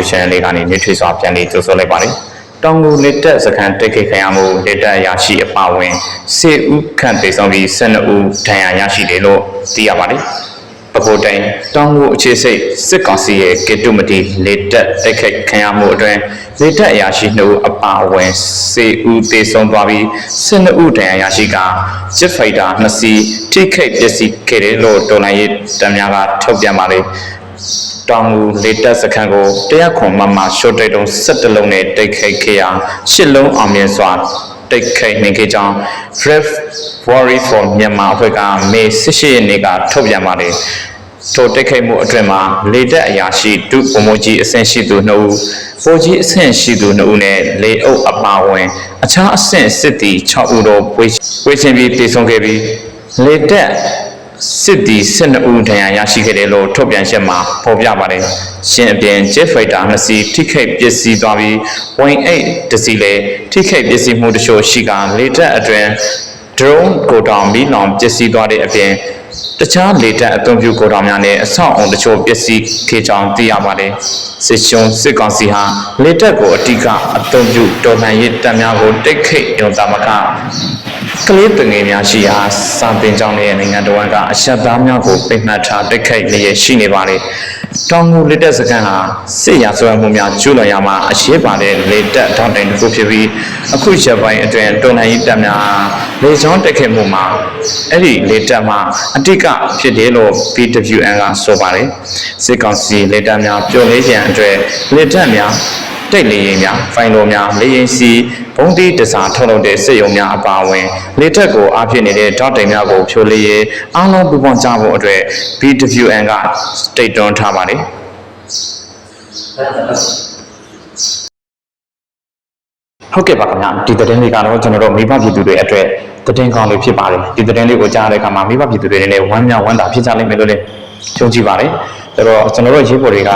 YouTube channel လေးကနေမြွေထွေးစွာပြန်လေးကြိုဆိုလိုက်ပါတယ်။တောင်ကိုလက်တက်စကန်တိတ်ခိတ်ခံရမှုလက်တက်ရရှိအပါဝင်စေဦးခန့်တေဆုံးပြီး12ဦးဒဏ်ရာရရှိတယ်လို့သိရပါတယ်။ပကိုတိုင်တောင်ကိုအခြေစိတ်စစ်ကောင်စီရဲ့ကေတုမတီလက်တက်တိတ်ခိတ်ခံရမှုအတွင်းလက်တက်ရရှိနှုတ်အပါဝင်စေဦးတေဆုံးသွားပြီး12ဦးဒဏ်ရာရရှိကဂျက်ဖိုက်တာ2စီးထိခိတ်ပျက်စီးခဲ့တယ်လို့တော်လိုင်းရေးတမ်းများကထုတ်ပြန်ပါတယ်။ တောင်ငူလေတက်စခန်းကိုတရားခွန်မမရှော့တိုက်တုံး17လုံးနဲ့တိတ်ခိတ်ခဲ့ရာ10လုံးအောင်မြင်စွာတိတ်ခိတ်နေခဲ့ကြောင်း Brave Worry for Myanmar အဖွဲ့ကမေ18ရက်နေ့ကထုတ်ပြန်ပါတယ်ထိုတိတ်ခိတ်မှုအတွင်မှာလေတက်အရာရှိဒုဗမိုးကြီးအဆင့်ရှိသူ2ဦးပိုကြီးအဆင့်ရှိသူ2ဦးနဲ့လေအုပ်အပါဝင်အခြားအဆင့်စစ်သည်6ဦးတို့ဝေဝေချင်းပြီးတည်ဆုံခဲ့ပြီးလေတက် စစ်သည်12ဦးဒဏ်ရာရရှိခဲ့တယ်လို့ထုတ်ပြန်ချက်မှာဖော်ပြပါတယ်။ရှင်းအပြင် Jet Fighter 2စီးထိခိုက်ပျက်စီးသွားပြီး Wing 8တစ်စီးလည်းထိခိုက်ပျက်စီးမှုတချို့ရှိကလေတပ်အတွင်း drone ကိုတောင်မီးလောင်ပျက်စီးသွားတဲ့အပြင်တခြားလေတပ်အသွင်ပြုကိုတောင်များနဲ့အဆောက်အုံတချို့ပျက်စီးခဲ့ကြောင်းသိရပါတယ်။စစ်ရှုံးစစ်ကောင်စီဟာလေတပ်ကိုအတိကအသွင်ပြုတော်လှန်ရေးတပ်များကိုတိတ်ခိတ်ရုံသမက ကလေးတငယ်များရှိရာစာပင်ကျောင်းရဲ့နိုင်ငံတော်ကအရှက်သားများကိုပိတ်မှတ်ထားတိုက်ခိုက်လျက်ရှိနေပါလေ။တောင်ငူလက်တက်စကန်ဟာစစ်ရာဇဝတ်မှုများကျူးလွန်ရမှာအရေးပါတဲ့လက်တက်ထောက်တိုင်တစ်ခုဖြစ်ပြီးအခုရက်ပိုင်းအတွင်းတော်လှန်ရေးတပ်များလေကြောင်းတိုက်ခိုက်မှုမှာအဲ့ဒီလက်တက်မှာအတိကဖြစ်တယ်လို့ PWN ကဆိုပါတယ်။စစ်ကောင်စီလက်တက်များပြောလေးရန်အတွက်လက်တက်များ တိတ်လေရင်များဖိုင်လိုများလေရင်စီဘုံတီတစားထုတ်လုပ်တဲ့စစ်ရုံများအပါအဝင်လေထက်ကိုအားဖြစ်နေတဲ့ဒေါက်တိန်များကိုဖြိုလေးရဲအားလုံးပူပေါင်းကြဖို့အတွက် BWN ကတိတ်တွန်းထားပါတယ်ဟုတ်ကဲ့ပါခင်ဗျာဒီသတင်းလေးကတော့ကျွန်တော်တို့မိဘပြည်သူတွေအတွက်သတင်းကောင်းလေးဖြစ်ပါတယ်ဒီသတင်းလေးကိုကြားတဲ့အခါမှာမိဘပြည်သူတွေလည်းဝမ်းမြောက်ဝမ်းသာဖြစ်ကြလိမ့်မယ်လို့လည်းယုံကြည်ပါတယ်ဒါတော့ကျွန်တော်တို့ရေးပေါ်တွေက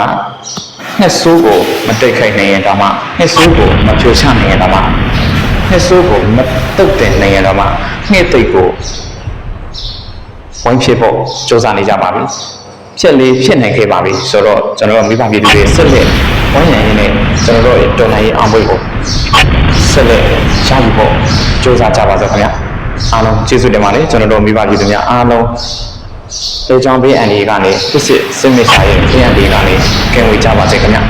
နှစ်ဆိုးကိုမတိတ်ခိုက်နိုင်ရင်တော့မှနှစ်ဆိုးကိုမဖြိုချနိုင်ရင်တော့မှနှစ်ဆိုးကိုမတုတ်တင်နိုင်ရင်တော့မှနှစ်သိပ်ကိုဝိုင်းဖြစ်ဖို့စ조사နေကြပါပြီဖြစ်လေဖြစ်နိုင်ခဲ့ပါပြီဆိုတော့ကျွန်တော်တို့မိဘပြည်သူတွေဆက်လက်ဝိုင်းရန်ရင်းနဲ့ကျွန်တော်တို့ရဲ့တော်လှန်ရေးအောင်ပွဲကိုဆက်လက်ရယူဖို့စူးစမ်းကြပါစို့ခင်ဗျာအားလုံးကျေးဇူးတင်ပါတယ်ကျွန်တော်တို့မိဘပြည်သူများအားလုံးလေကြောင်းဘေးအန္တရာယ်ကနေဖြစ်စစ်စစ်မစ်စာရဲ့ဘေးအန္တရာယ်က နေ